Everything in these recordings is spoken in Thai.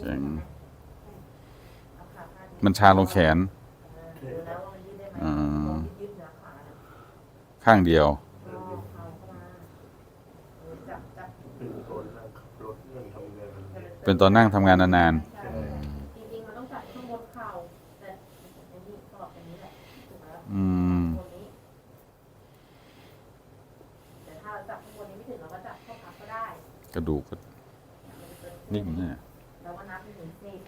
เจ๋งมันชาลงแขนอ่าข้างเดียว เป็นตัวนั่งขับรถนั่งทำงานเป็นตอนนั่งทำงานนานใช่จริงๆมันต้องจัดข้างบนเข่าแต่ไอ้นี่ก็แบบนี้แหละถูกไหมๆอืมบนนี้แต่ถ้าเราจับข้างบนนี้ไม่ถึงเราก็จับข้อพับก็ได้กระดูกก็นิ่มเนี่ยเราก็ นับไปถึงสิบ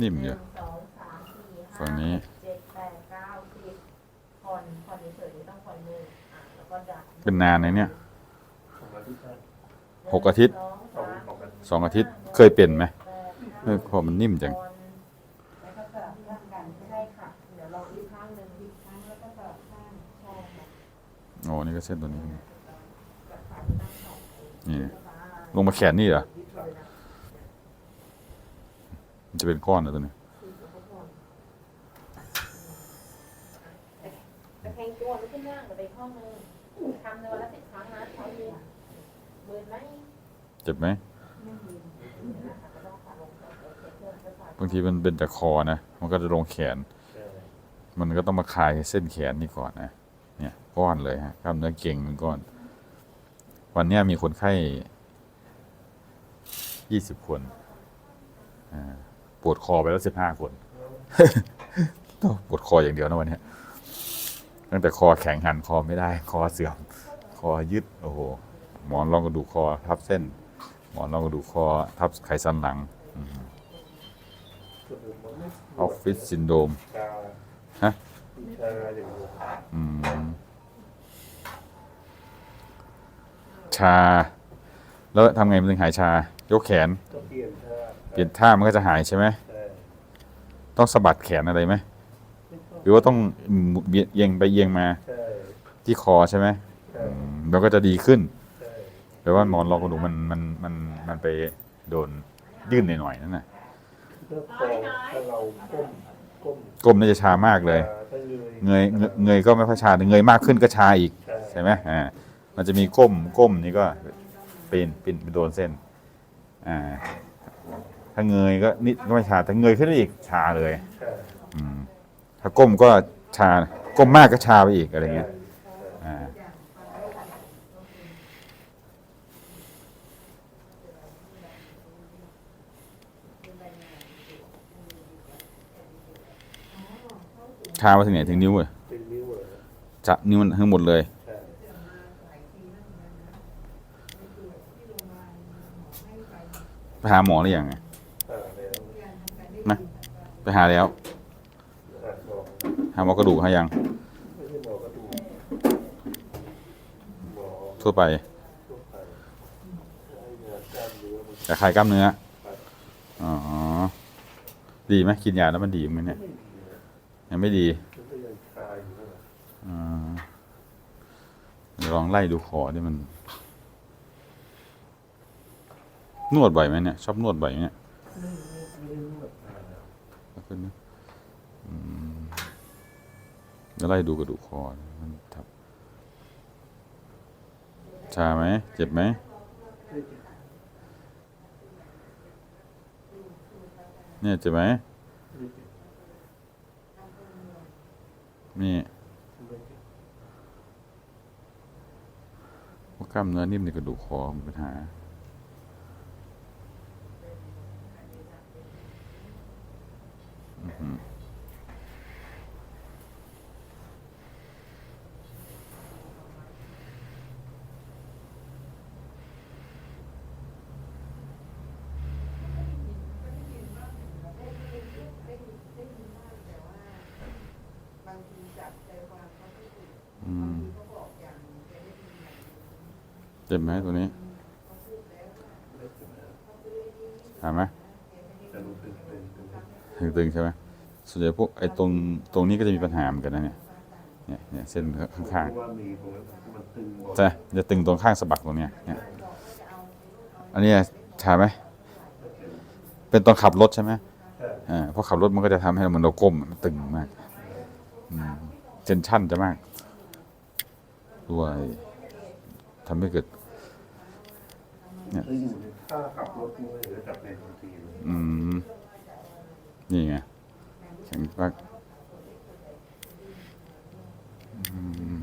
นิ่มหเยนึ่อะงสองสามสี่ห้าฝั่งนี้ หกเจ็ดแปดเก้าสิบผ่อนผ่อนเฉยๆไม่ต้องผ่อนมืออะแล้วก็ดันเป็นนานเลยเนี่ย ของอาทิตย์ละหกอาทิตย์ สองสามสองอาทิตย์สองอาทิตย์เคยเป็นไหมแปดเออพอมันนิ่มจัง แล้วก็สลับข้างกันใช่ค่ะ เดี๋ยวลองอีกข้างหนึ่งอีกข้างแล้วก็สลับข้างใช่ค่ะโอ้นี่ก็เส้นตัวนี้กับขาที่ตั้งสองนี่ ลงมาแขนนี่เหรอ มันจะเป็นก้อนเหรอตัวนี้แต่แพงตัวลุกขึ้นนั่งกับไปข้อมือทำในวันละสิบครั้งนะใช้เดือนเบิร์นไหมเจ็บไหมนะคะก็ต้องขาลงก่อนเดี๋ยวเช็คเครื่องไฟฟ้าบางทีมันเป็นจากคอนะ มันก็จะลงแขนใช่มันก็ต้องมาคลายเส้นแขนนี่ก่อนนะ เนี่ยก้อนเลยฮะกล้ามเนื้อเก่งเป็นก้อน วันเนี้ยมีคนไข้ยี่สิบคน อ่า ปวดคอไปแล้วสิบห้าคนต้องปวดคออย่างเดียวนะวันเนี้ยตั้งแต่คอแข็งหันคอไม่ได้ คอเสื่อม คอยึดโอ้โหหมอนรองกระดูกคอทับเส้น หมอนรองกระดูกคอทับไขสันหลังก็คือมันไม่ออฟฟิศซินโดมชาฮะชาอย่างเดียวอืมชา แล้วทำไงมันถึงหายชา ยกแขนก็เปลี่ยนท่า เปลี่ยนท่ามันก็จะหายใช่ไหมใช่ต้องสะบัดแขนอะไรไหมหรือว่าต้องเบียดเอียงไปเอียงมาใช่ที่คอใช่ไหมใช่อืมแล้วก็จะดีขึ้นใช่แต่ว่าหมอนรองกระดูกมันมันมันมันไปโดนยื่นหน่อยๆนั่นน่ะถ้าพอถ้าเราก้มก้มก้มน่าจะชามากเลยถ้าเงยเงยเงยเงยก็ไม่ค่อยชาแต่เงยมากขึ้นก็ชาอีกใช่ใช่ไหมอ่ามันจะมีก้มก้มนี่ก็ปีนปีนไปโดนเส้นอ่า ถ้าเงยก็นิดก็ไม่ชาแต่เงยขึ้นไปอีกชาเลยใช่อืมถ้าก้มก็ชาก้มมากก็ชาไปอีกอะไรเงี้ยอ่าชามาถึงไหนถึงนิ้วเลยเป็นนิ้วเหรอจะนิ้วมันทั้งหมดเลยใช่ไปหาหมอหรือยังไงอ่าแล้วนะ ไปหาแล้ว หาหมอกระดูกหายังไม่ใช่หรอทั่วไปทั่วไปแต่คลายกล้ามเนื้อ อ๋อ ดีไหมกินยาแล้วมันดีไหมเนี่ย ยังไม่ดีอละอ่าเดี๋ยวลองไล่ดูคอที่มัน นวดบ่อยไหมเนี่ย ชอบนวดบ่อยไหมเนี่ย ขึ้นนะไล่ดูกระดูกคอมันทับชาไหม เจ็บไหม เนี่ยเจ็บไหม นี่ว่ากล้ามเนื้อนิ่มในกระดูกคอมีปัญหา อื้อหืออืม เจ็บไหมตัวนี้ถามไหมตึงตึงตึงตึงๆใช่ไหมส่วนใหญ่พวกไอ้ตรงตรงนี้ก็จะมีปัญหาเหมือนกันนะเนี่ยเนี่ยเนี่ยเส้นข้างเพราะว่ามีตรงจะจะตึงตรงข้างสะบักตรงเนี้ยเนี่ยอันนี้ชาไหมเป็นตอนขับรถใช่ไหมอ่าเพราะขับรถมันก็จะทำให้เราเหมันเราก้มมันตึงมากเจนชั่นจะมากด้วย ทำให้เกิดถ้าอยู่ในท่าขับรถมันก็จะเป็นทันทีเลยอืม นี่ไงแข็งปักอืม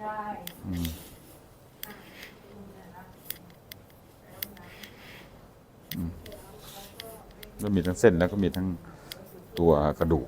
ยายอืมอืมก็มีทั้งเส้นแล้วก็มีทั้งตัวกระดูก